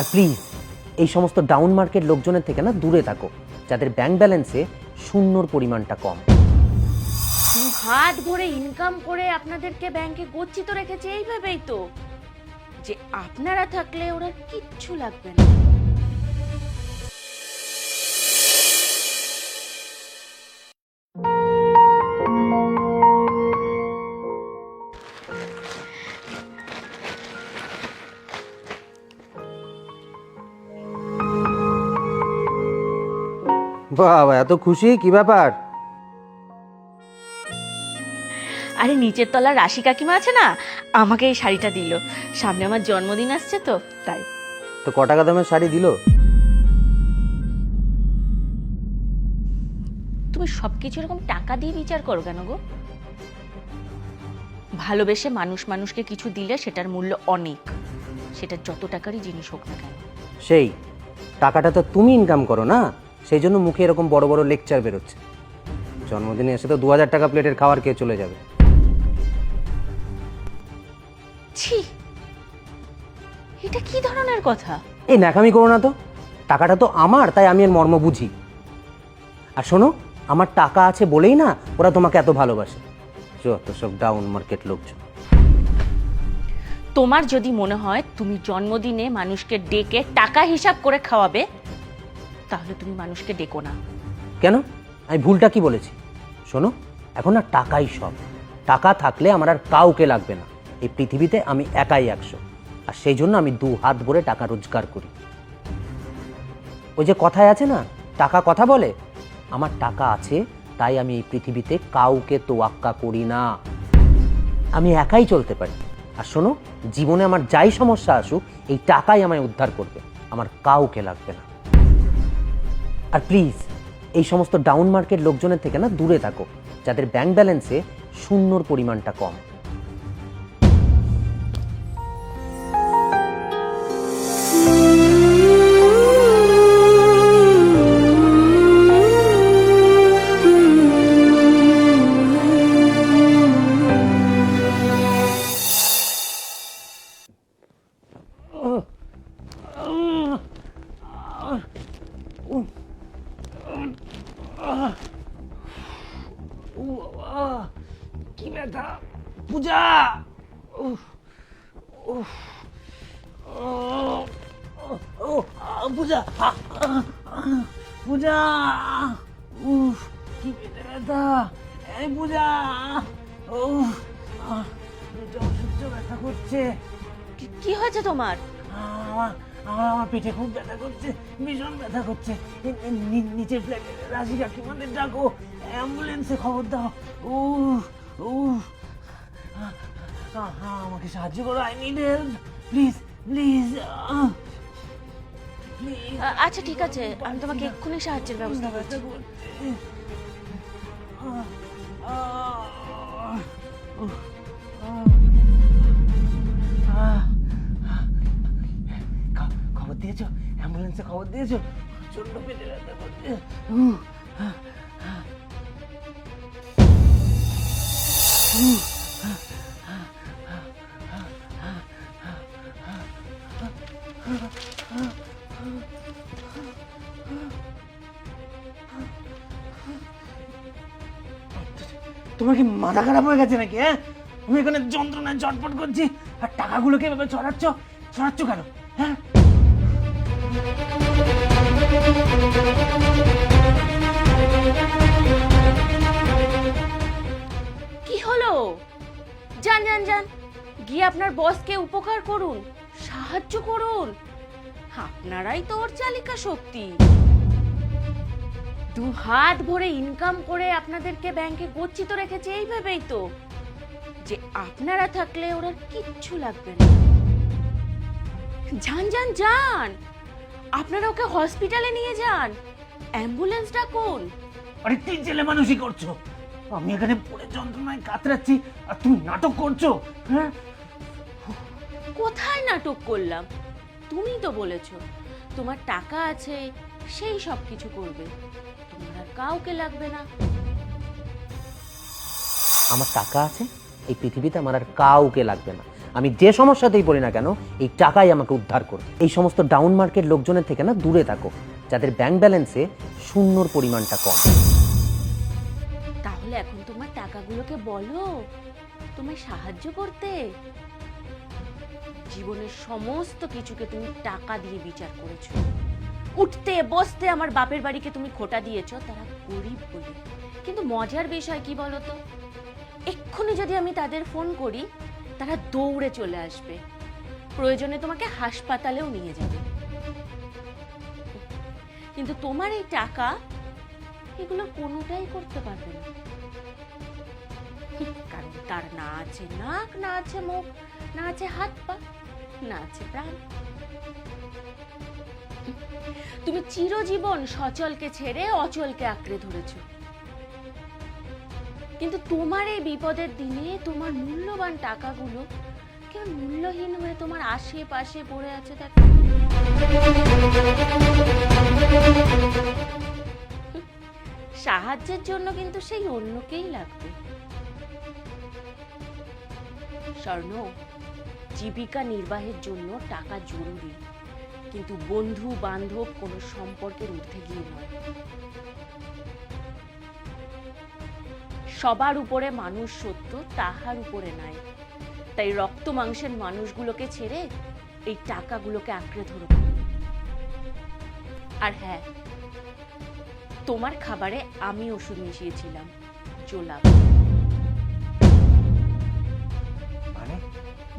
আর please এই সমস্ত down market লোকজনের থেকে না দূরে থাকো, যাদের ব্যাংক ব্যালেন্সে শূন্যর পরিমাণটা কম। হাত ভরে ইনকাম করে আপনাদেরকে ব্যাংকে গচ্ছিত রেখেছে, এইভাবেই তো। যে আপনারা থাকলে ওরা কিচ্ছু লাগবে না। বাবা এত খুশি? কি ব্যাপার? আরে নিচের তলার রাশি কাকিমা আছে না? আমাকে এই শাড়িটা দিল। সামনে আমার জন্মদিন আসছে তো তাই। তো ক টাকা দামের শাড়ি দিল? তুমি সবকিছু এরকম টাকা দিয়ে বিচার করো কেন গো? ভালোবেসে মানুষ মানুষকে কিছু দিলে সেটার মূল্য অনেক। সেটা যত টাকারই জিনিস হোক না কেন। সেই টাকাটা তো তুমি ইনকাম করো না? সেই জন্য মুখে এরকম বড় বড় লেকচার বেরোচ্ছে। জন্মদিনে এসে তো দু হাজার টাকা প্লেটের খাবার খেয়ে চলে যাবে। ছি এটা কি ধরনের কথা? এই ন্যাকামি করো না তো। টাকাটা তো আমার তাই আমি এর মর্ম বুঝি। আর শোনো আমার টাকা আছে বলেই না ওরা তোমাকে এত ভালোবাসে। যত সব ডাউন মার্কেট লোকজন। তোমার যদি মনে হয় তুমি জন্মদিনে মানুষকে ডেকে টাকা হিসাব করে খাওয়াবে তাহলে তুমি মানুষকে ডেকো না। কেন? আমি ভুলটা কি বলেছি? শোনো, এখন না টাকাই সব। টাকা থাকলে আমার আর কাউকে লাগবে না। এই পৃথিবীতে আমি একাই একশো। আর সেই জন্য আমি দু হাত ভরে টাকা রোজগার করি। ওই যে কথায় আছে না, টাকা কথা বলে? আমার টাকা আছে, তাই আমি এই পৃথিবীতে কাউকে তোয়াক্কা করি না। আমি একাই চলতে পারি। আর শোনো, জীবনে আমার যাই সমস্যা আসুক, এই টাকাই আমায় উদ্ধার করবে। আমার কাউকে লাগবে না। আর প্লিজ এই সমস্ত ডাউন মার্কেট লোকজনের থেকে না দূরে থাকো, যাদের ব্যাংক ব্যালেন্সে শূন্যর পরিমাণটা কম। কি ব্যথা? পূজা! উফ, উফ, ও, ও, পূজা পূজা উফ কি পেটে ব্যথা? এই পূজা আ, অসহ্য ব্যথা করছে। কি- কি হয়েছে তোমার? আমার আমার পেটে খুব ব্যথা করছে ভীষণ ব্যথা করছে। নিচের ফ্ল্যাটে রাশি কাকিমাদের ডাকো অ্যাম্বুলেন্সে খবর দাও। ও ও আমাকে সাহায্য করো I need help please please আচ্ছা ঠিক আছে। আমি তোমাকে এক্ষুনি সাহায্যের ব্যবস্থা করছি। ব্যথা অ্যাম্বুলেন্সে খবর দিয়েছ? প্রচণ্ড পেটে ব্যথা করছে। তোমার কি মাথা খারাপ হয়ে গেছে নাকি হ্যাঁ? তুমি এখানে যন্ত্রণায় চটপট করছি, আর টাকাগুলোকে এভাবে চড়াচ্ছ চড়াচ্ছ কেন? কি হলো? যান যান যান। গিয়ে আপনার বসকে উপকার করুন, সাহায্য করুন। আপনারাই তো ওর চালিকা শক্তি। দু হাত ভরে ইনকাম করে আপনাদেরকে ব্যাংকে গচ্ছিত রেখেছে, এইভাবেই তো। যে আপনারা থাকলে ওরা কিচ্ছু লাগবে না। যান যান যান। আপনারা ওকে হসপিটালে নিয়ে যান। অ্যাম্বুলেন্স ডাকুন আরে তিন ছেলে মানুষই করছ। আমি এখানে পড়ে যন্ত্রণায় কাতরাচ্ছি আর তুমি নাটক করছ হ্যাঁ? কোথায় নাটক করলাম? তুমি তো বলেছ তোমার টাকা আছে সেই সব কিছু করবে। তোমার আর কাউকে লাগবে না। আমার টাকা আছে এই পৃথিবীতে আমার আর কাউকে লাগবে না। আমি যে সমস্যাতেই পড়ি না কেন, এই টাকাই আমাকে উদ্ধার করবে। এই সমস্ত ডাউন মার্কেট লোকজনের থেকে না দূরে থাকো, যাদের ব্যাংক ব্যালেন্সে শূন্যর পরিমাণটা কম। তাহলে এখন তোমার টাকাগুলোকে বলো, তোমায় সাহায্য করতে। জীবনের সমস্ত কিছুকে তুমি টাকা দিয়ে বিচার করেছ। উঠতে, বসতে আমার বাপের বাড়িকে তুমি খোটা দিয়েছ, তারা গরিব বলে। কিন্তু মজার বিষয় কি বলতো এক্ষুনি যদি আমি তাদের ফোন করি তারা দৌড়ে চলে আসবে। প্রয়োজনে তোমাকে হাসপাতালেও নিয়ে যাবে। কিন্তু তোমার এই টাকা এগুলো কোনোটাই করতে পারবে না। কারণ তার না আছে নাক, না আছে মুখ, না আছে হাত পা, না আছে প্রাণ। তুমি চিরজীবন সচলকে ছেড়ে অচলকে আঁকড়ে ধরেছ। কিন্তু তোমার এই বিপদের দিনে তোমার মূল্যবান টাকাগুলো কেমন মূল্যহীন হয়ে তোমার আশেপাশে পড়ে আছে দেখো। সাহায্যের জন্য কিন্তু সেই অন্যকেই লাগবে। স্বর্ণ, জীবিকা নির্বাহের জন্য টাকা জরুরি, কিন্তু বন্ধু বান্ধব কোনো সম্পর্কের ঊর্ধ্বে গিয়ে নয়। সবার উপরে মানুষ সত্য তাহার উপরে নাই তাই রক্ত মাংসের মানুষগুলোকে ছেড়ে এই টাকাগুলোকে আঁকড়ে ধরো। আর হ্যাঁ তোমার খাবারে আমি ওষুধ মিশিয়েছিলাম জোলাপ মানে?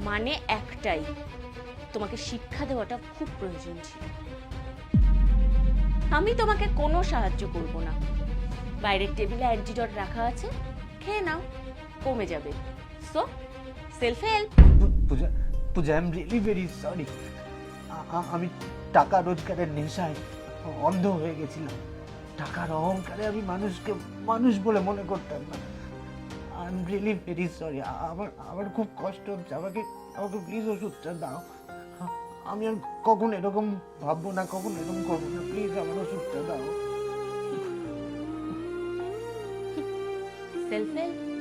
মানে একটাই তোমাকে শিক্ষা দেওয়াটা খুব প্রয়োজন ছিল। আমি তোমাকে কোনো সাহায্য করব না। বাইরের টেবিলে অ্যান্টিডট রাখা আছে। খেয়ে নাও, কমে যাবে। So self help Puja Puja I am really very sorry আমি টাকা রোজগারের নেশায় অন্ধ হয়ে গেছিলাম। টাকার অহংকারে আমি মানুষকে, মানুষ বলে মনে করতাম না। I am really very sorry আমার আমার খুব কষ্ট হচ্ছে। আমাকে আমাকে প্লিজ ওষুধটা দাও। আমি আর কখন এরকম ভাববো না, কখন এরকম করব না। প্লিজ আমার ওষুধটা দাও। Filfil.